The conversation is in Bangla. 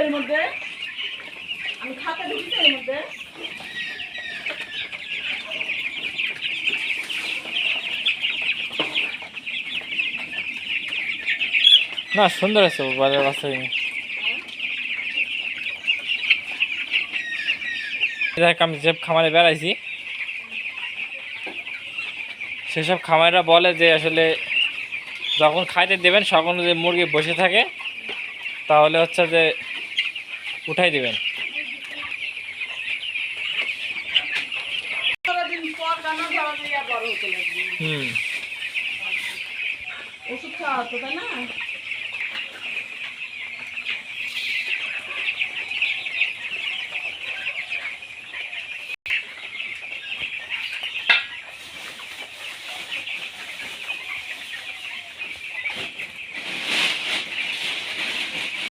এর মধ্যে। আমি খাতে এর মধ্যে। না, সুন্দর আছে বাজার দেখ আমি যে খামারে বেড়াইছি, সেসব খামারিরা বলে যে আসলে যখন খাইতে দেবেন তখন যদি মুরগি বসে থাকে। তাহলে হচ্ছে যে উঠাই দিবেন। হুম। ওষুধ খাওয়া হতো তাই না?